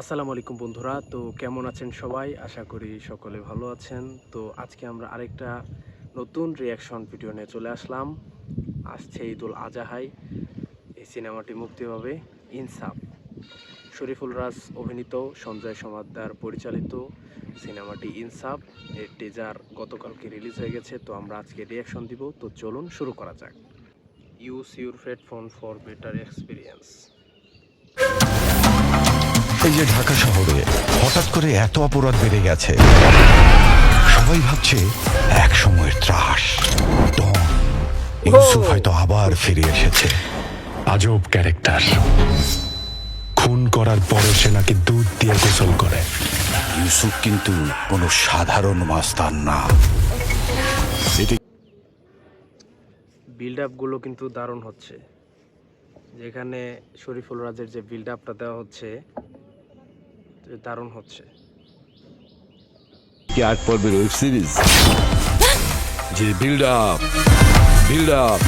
আসসালামু আলাইকুম বন্ধুরা, তো কেমন আছেন সবাই? আশা করি সকলে ভালো আছেন। তো আজকে আমরা আরেকটা নতুন রিয়াকশন ভিডিও নিয়ে চলে আসলাম। আসছে ঈদুল আজাহাই, এই সিনেমাটি মুক্তি পাবে ইনসাফ। শরীফুল রাজ অভিনীত, সঞ্জয় সমাদ্দার পরিচালিত সিনেমাটি ইনসাফ। এর টিজার গতকালকে রিলিজ হয়ে গেছে, তো আমরা আজকে রিয়াকশন দিব। তো চলুন শুরু করা যাক। Use your headphone for better experience এই যে ঢাকা শহরে হঠাৎ করে এত অপরাধ বেড়ে গেছে সবাই ভাবছে এক সময়ের ত্রাস। ডন ইউসুফ হয়তো আবার ফিরে এসেছে। আজব ক্যারেক্টার। খুন করার পরে সে নাকি দুধ দিয়ে গোসল করে। ইউসুফ কিন্তু কোনো সাধারণ মাস্তান না। বিল্ড আপগুলো কিন্তু দারুণ হচ্ছে। যেখানে শরীফুল রাজের যে বিল্ড আপটা দেওয়া হচ্ছে দারুণ হচ্ছে। কি আট পর্বের ওয়েব সিরিজ? যে build up build up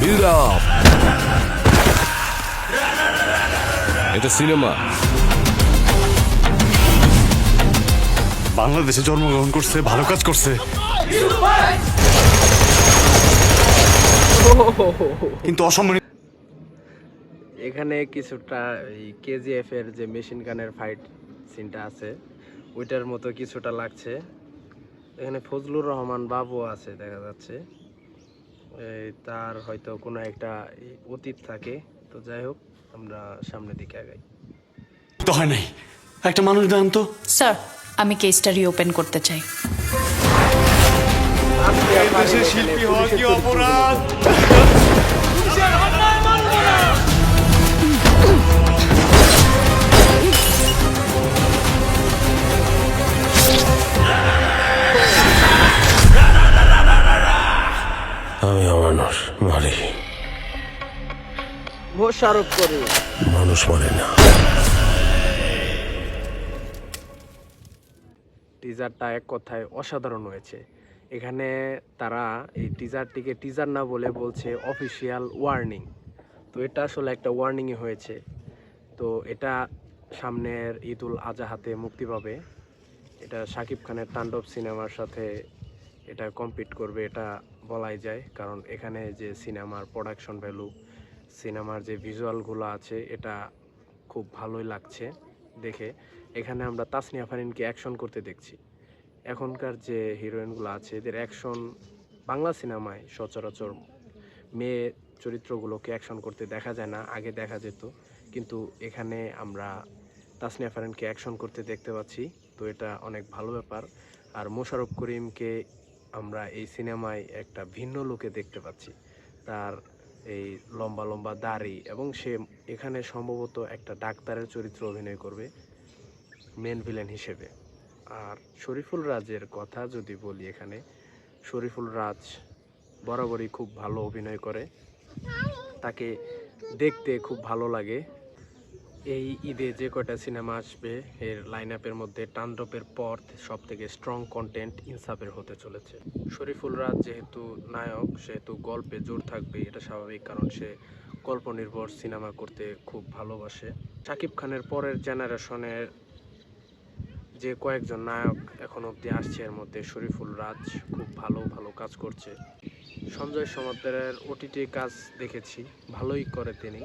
build up এটা সিনেমা বাংলাদেশে জন্মগ্রহণ করছে ভালো কাজ করছে। কিন্তু অসম্মানিত এখানে কিছুটা এই কেজিএফ এর যে মেশিন গানের ফাইট সিনটা আছে ওইটার মতো কিছুটা লাগছে। এখানে ফজলুর রহমান বাবু আছে দেখা যাচ্ছে। এই তার হয়তো কোনো একটা অতীত থাকে। তো যাই হোক আমরা সামনের দিকে আগাই। তো হয় নাই। একটা মানুষ দেন তো। স্যার আমি কেসটা রিওপেন করতে চাই। দেশে শিল্পী হওয়া কি অপরাধ? আমি অমানুষ মারি মোশারফ করে। মানুষ মারে না। টিজারটা এক কথায় অসাধারণ হয়েছে। এখানে তারা এই টিজারটিকে টিজার না বলে বলছে অফিসিয়াল ওয়ার্নিং। তো এটা আসলে একটা ওয়ার্নিংই হয়েছে। তো এটা সামনের ঈদুল আজাহাতে মুক্তি পাবে। এটা শাকিব খানের তাণ্ডব সিনেমার সাথে এটা কম্পিট করবে, এটা বলাই যায়। কারণ এখানে যে সিনেমার প্রোডাকশন ভ্যালু সিনেমার যে ভিজুয়ালগুলো আছে, এটা খুব ভালোই লাগছে দেখে। এখানে আমরা তাসনিয়া ফারিনকে অ্যাকশন করতে দেখছি। এখনকার যে হিরোইনগুলো আছে, এদের অ্যাকশন বাংলা সিনেমায় সচরাচর মেয়ে চরিত্রগুলোকে অ্যাকশন করতে দেখা যায় না, আগে দেখা যেত। কিন্তু এখানে আমরা তাসনিয়া ফারিনকে অ্যাকশন করতে দেখতে পাচ্ছি। তো এটা অনেক ভালো ব্যাপার। আর মোশারফ করিমকে আমরা এই সিনেমায় একটা ভিন্ন লোকে দেখতে পাচ্ছি। তার এই লম্বা লম্বা দাড়ি এবং সে এখানে সম্ভবত একটা ডাক্তারের চরিত্র অভিনয় করবে মেন ভিলেন হিসেবে। আর শরীফুল রাজের কথা যদি বলি এখানে, শরীফুল রাজ বরাবরই খুব ভালো অভিনয় করে। তাকে দেখতে খুব ভালো লাগে। এই ঈদে যে কয়টা সিনেমা আসবে, এর লাইন আপের মধ্যে টান্ডপের পর সব থেকে স্ট্রং কন্টেন্ট ইনসাফের হতে চলেছে। শরীফুল রাজ যেহেতু নায়ক, সেহেতু গল্পে জোর থাকবে, এটা স্বাভাবিক কারণ সে গল্প নির্ভর সিনেমা করতে খুব ভালোবাসে। শাকিব খানের পরের জেনারেশনের যে কয়েকজন নায়ক এখন অবধি আসছে, এর মধ্যে শরীফুল রাজ খুব ভালো ভালো কাজ করছে। সঞ্জয় সমাদ্দারের ওটিটি কাজ দেখেছি, ভালোই করে তিনি।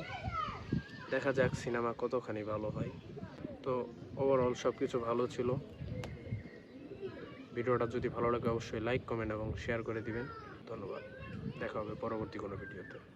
দেখা যাক সিনেমা কতখানি ভালো হয়। তো ওভারঅল সব কিছু ভালো ছিল। ভিডিওটা যদি ভালো লাগে অবশ্যই লাইক কমেন্ট এবং শেয়ার করে দিবেন। ধন্যবাদ। দেখা হবে পরবর্তী কোনো ভিডিওতে।